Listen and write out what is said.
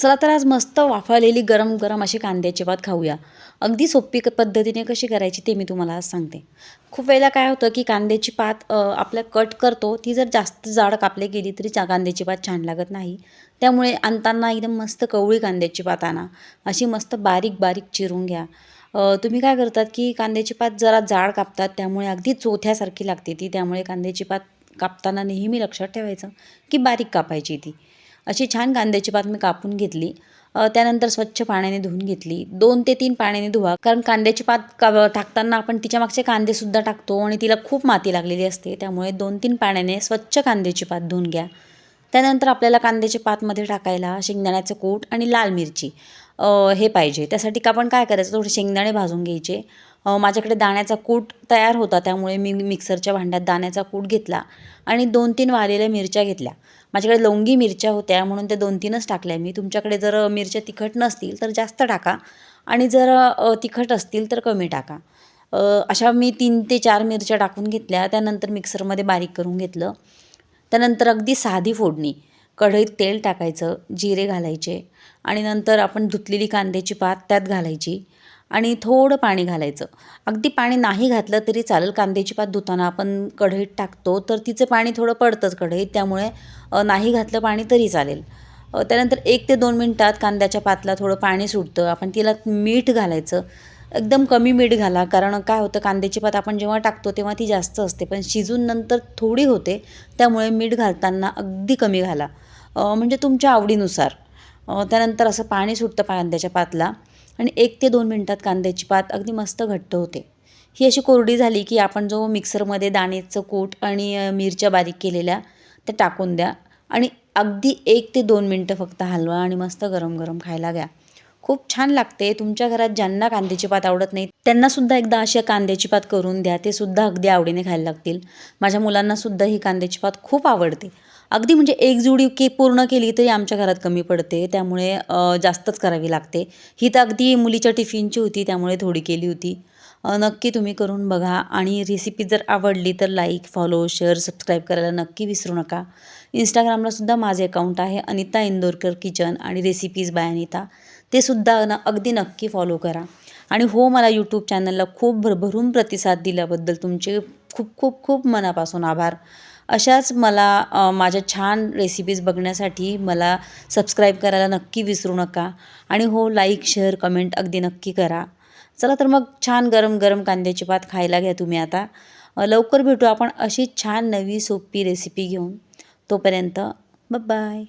चला तर आज मस्त वाफाळलेली गरम गरम अशी कांद्याची भात खाऊया. अगदी सोपी क- पद्धतीने कशी करायची ते मी तुम्हाला आज सांगते. खूप वेळेला काय होतं की कांद्याची पात आपल्या कट करतो ती जर जास्त जाड कापली गेली तरी चा कांद्याची पात छान लागत नाही. त्यामुळे आणताना एकदम मस्त कवळी कांद्याची पात आणा. अशी मस्त बारीक बारीक चिरून घ्या. तुम्ही काय करतात की कांद्याची पात जरा जाड कापतात त्यामुळे अगदी चोथ्यासारखी लागते ती. त्यामुळे कांद्याची पात कापताना नेहमी लक्षात ठेवायचं की बारीक कापायची ती. अशी छान कांद्याची पात मी कापून घेतली. त्यानंतर स्वच्छ पाण्याने धुवून घेतली. दोन ते तीन पाण्याने धुवा. कारण कांद्याची पात का टाकताना आपण तिच्या मागचे कांदेसुद्धा टाकतो आणि तिला खूप माती लागलेली असते. त्यामुळे दोन तीन पाण्याने स्वच्छ कांद्याची पात धुवून घ्या. त्यानंतर आपल्याला कांद्याच्या पातमध्ये टाकायला शेंगदाण्याचं कूट आणि लाल मिरची हे पाहिजे. त्यासाठी का आपण काय करायचं? थोडे शेंगदाणे भाजून घ्यायचे. माझ्याकडे दाण्याचा कूट तयार होता त्यामुळे मी मिक्सरच्या भांड्यात दाण्याचा कूट घेतला आणि दोन तीन वाळलेल्या मिरच्या घेतल्या. माझ्याकडे लवंगी मिरच्या होत्या म्हणून त्या दोन तीनच टाकल्या मी. तुमच्याकडे जर मिरच्या तिखट नसतील तर जास्त टाका आणि जर तिखट असतील तर कमी टाका. अशा मी तीन ते चार मिरच्या टाकून घेतल्या त्यानंतर मिक्सरमध्ये बारीक करून घेतलं. त्यानंतर अगदी साधी फोडणी कढईत तेल टाकायचं जिरे घालायचे आणि नंतर आपण धुतलेली कांद्याची पात त्यात घालायची. आणि थोडं पाणी घालायचं. अगदी पाणी नाही घातलं तरी चालेल कांद्याची पात धुताना आपण कढईत टाकतो तर तिचं पाणी थोडं पडतंच कढईत त्यामुळे नाही घातलं पाणी तरी चालेल. त्यानंतर एक ते दोन मिनटात कांद्याच्या पातला थोडं पाणी सुटतं आपण तिला मीठ घालायचं. एकदम कमी मीठ घाला कारण काय होतं कांद्याची पात आपण जेव्हा टाकतो तेव्हा ती जास्त असते पण शिजून नंतर थोडी होते त्यामुळे मीठ घालताना अगदी कमी घाला. म्हणजे तुमच्या आवडीनुसार. त्यानंतर असं पाणी सुटतं कांद्याच्या पातला. आणि एक ते दोन मिनटात कांद्याची पात अगदी मस्त घट्ट होते. ही अशी कोरडी झाली की आपण जो मिक्सरमध्ये दाण्याचं कूट आणि मिरच्या बारीक केलेल्या त्या टाकून द्या. आणि अगदी एक ते दोन मिनटं फक्त हलवा आणि मस्त गरम गरम खायला घ्या. खूप छान लागते. तुमच्या घरात ज्यांना कांद्याची पात आवडत नाही त्यांनासुद्धा एकदा अशी कांद्याची पात करून द्या. ते सुद्धा अगदी आवडीने खायला लागतील. माझ्या मुलांनासुद्धा ही कांद्याची पात खूप आवडते. अगदी म्हणजे एक जुडी की पूर्ण केली तरी आमच्या घरात कमी पडते. त्यामुळे जास्तच करावी लागते. ही तर अगदी मुलीच्या टिफिनची होती त्यामुळे थोडी केली होती. नक्की तुम्ही करून बघा. आणि रेसिपी जर आवडली तर लाईक फॉलो शेअर सबस्क्राईब करायला नक्की विसरू नका. इंस्टाग्रामला सुद्धा माझे अकाउंट आहे अनिता इंदोरकर किचन आणि रेसिपीज बाय अनिता. ते सुद्धा न अगदी नक्की फॉलो करा. आणि हो मला यूट्यूब चॅनलला खूप भरभरून प्रतिसाद दिल्याबद्दल तुमचे खूप खूप खूप मनापासून आभार. अशाच मला माझ्या छान रेसिपीज बघण्यासाठी मला सबस्क्राईब करायला नक्की विसरू नका. आणि हो लाईक शेअर कमेंट अगदी नक्की करा. चला तर मग छान गरम गरम कांद्याची पात खायला घ्या तुम्ही आता. लवकर भेटू आपण अशी छान नवी सोपी रेसिपी घेऊन. तोपर्यंत बाय